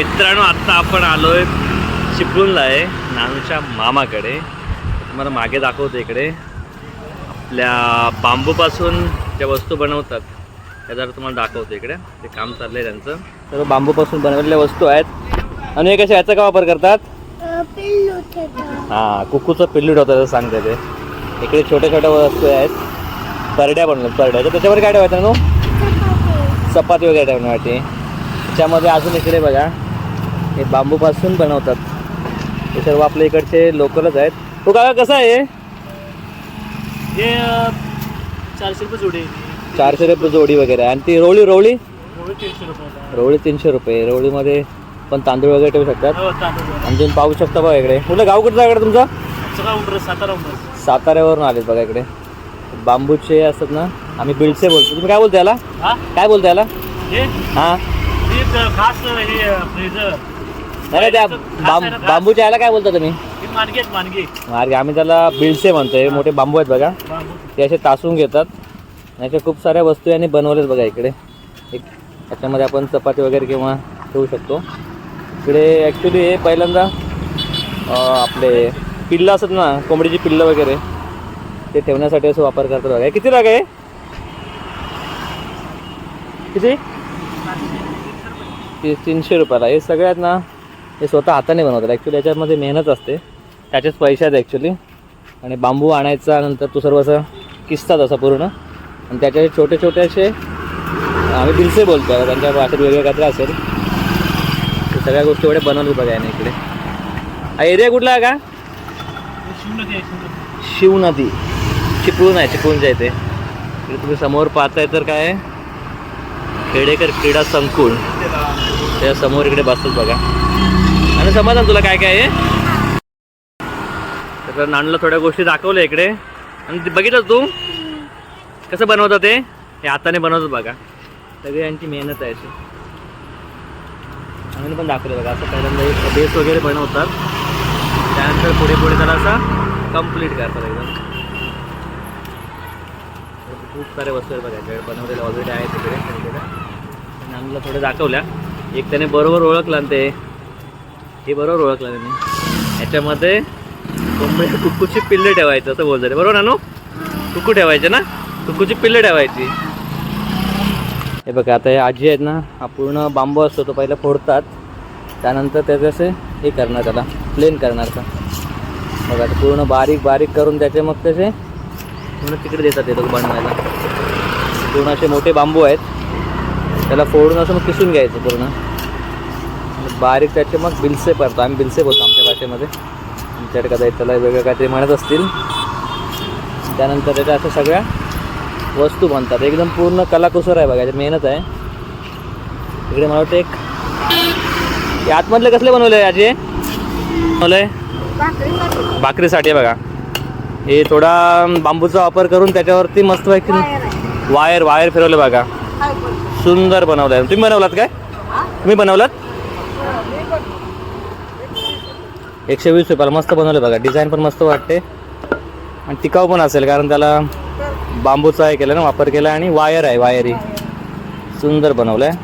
मित्रांनो आत्ता आपण आलोय चिपळूणला आहे नानूच्या मामाकडे. तुम्हाला मागे दाखवतो इकडे. आपल्या बांबूपासून ज्या वस्तू बनवतात त्या जर तुम्हाला दाखवतो इकडे. ते काम चाललं आहे त्यांचं. सर्व बांबूपासून बनवलेल्या वस्तू आहेत. आणि हे कशा याचा का वापर करतात? हां कुकूचं पिल्लू होतं सांगते ते. इकडे छोट्या छोट्या वस्तू आहेत. परड्या बनवतात परड्या. तर त्याच्यावर काय ठेवायचं ना चपाती. वगैरे ठेवण्यासाठी त्याच्यामध्ये अजून इकडे बघा. हे बांबूपासून बनवतात. हे सर्व आपल्या इकडचे लोकलच आहेत. तो काका कसं आहे हे? हे चारशे रुपये जोडी चारशे रुपये जोडी वगैरे आणि ती रोळी रोळी होय तीनशे रुपये रोळी तीनशे रुपये. रोळीमध्ये पण तांदूळ वगैरे ठेवू शकतात. हो आणि तुम्ही पाहू शकता बघा इकडे. कुठलं गाव आहे इकडे तुमचं? सातारा साताऱ्यावरून आलेत बघा इकडे. बांबूचे असतात ना आम्ही बिलसे बोलतो. तुम्ही काय बोलता याला? हा? काय बोलता याला? हे? हां? हे खास हे नाही, त्या बांब बांबूच्या याला काय बोलता तुम्ही? हे मानगी आहेत मानगी. मार्ग आम्ही त्याला बिलसे म्हणतोय मोठे बांबू आहेत बघा. बांबू. ते असे तासून घेतात. आणि अशा खूप साऱ्या वस्तू यांनी बनवल्यात बघा इकडे. एक त्याच्यामध्ये आपण चपाती वगैरे किंवा ठेवू शकतो. इकडे ॲक्च्युली हे पहिल्यांदा अं, आपले पिल्लं असतात ना कोंबडीची पिल्लं वगैरे ते ठेवण्यासाठी असं वापर करतात बघा. हे किती लाग आहे? किती? ती तीनशे रुपयाला. हे सगळ्यात ना हे स्वतः हाताने बनवतात ॲक्च्युली याच्यामध्ये मेहनत असते. त्याचेच पैसे आहेत ॲक्च्युली आणि बांबू आणायचा नंतर तो सर्व असं किसतात असं पूर्ण. आणि त्याचे छोटे छोटे असे आम्ही दिलसे बोलतो. आहे त्यांच्या भाषेत वेगळं काहीतरी असेल. सगळ्या गोष्टी एवढ्या बनवली बघा याने इकडे. हा एरिया कुठला आहे का? हे शिव नदी. चिपळूण आहे चिपळूणच्या इथे. इकडे तुम्ही समोर पाहताय तर काय? खेडेकर क्रीडा संकुल. त्या समोर इकडे बसतात बघा. आणि समजा तुला काय काय आहे? तर नानूला थोड्या गोष्टी दाखवल्या इकडे. आणि बघितलं तू? कसं बनवतं ते? हे हाताने बनवतात बघा. सगळी यांची मेहनत आहे अशी. आम्ही पण दाखवलं बघा असं पहिल्यांदा एक बेस वगैरे बनवतात. त्यानंतर पुढे पुढे त्याला असा कंप्लीट करतात एकदम. खूप साऱ्या वस्तू आहेत बघा याच्याकडे बनवलेल्या ऑलरेडी आहेत तिकडे आम्हाला थोडं दाखवल्या. एक त्याने बरोबर ओळखलं आणि ते हे बरोबर ओळखलं त्यांनी. याच्यामध्ये कोंबडी कुक्कूची पिल्ले ठेवायचं असं बोलतात. बरोबर ना नो कुक्कू ठेवायचे ना? कुक्कूची पिल्ले ठेवायची. हे बघा आता हे आजी आहेत ना हा पूर्ण बांबू असतो तो पहिला फोडतात. त्यानंतर त्याचे असे हे करणार त्याला प्लेन करणार का बघा आता पूर्ण बारीक बारीक करून त्याचे मग त्याचे पूर्ण तिकडे देतात ते बनवायला. पूर्ण असे मोठे बांबू आहेत. त्याला फोडून असं मग किसून घ्यायचं पूर्ण. बारीक त्याचे मग बिलसे पडतात आम्ही बिलसे बोलतो आमच्या भाषेमध्ये. आमच्याकडे कदाचित त्याला वेगळं काहीतरी म्हणत असतील. त्यानंतर त्याच्या अशा सगळ्या वस्तू बनतात. एकदम पूर्ण कलाकुसर आहे बघा मेहनत आहे. इकडे मला वाटतं एक आतमधले कसले बनवले आजी? बनवलंय? भाकरीसाठी बघा. हे थोडा बांबूचा वापर करून त्याच्यावरती मस्त वायर वायर फिरवले बघा. सुंदर बनवलंय. तुम्ही बनवलात काय? तुम्ही बनवलात? एकशे वीस रुपयाला मस्त बनवलं बघा. डिझाईन पण मस्त वाटते. आणि टिकाऊ पण असेल कारण त्याला बांबूचा हे केला ना वापर केला आणि वायर आहे वायरी. सुंदर बनवलं आहे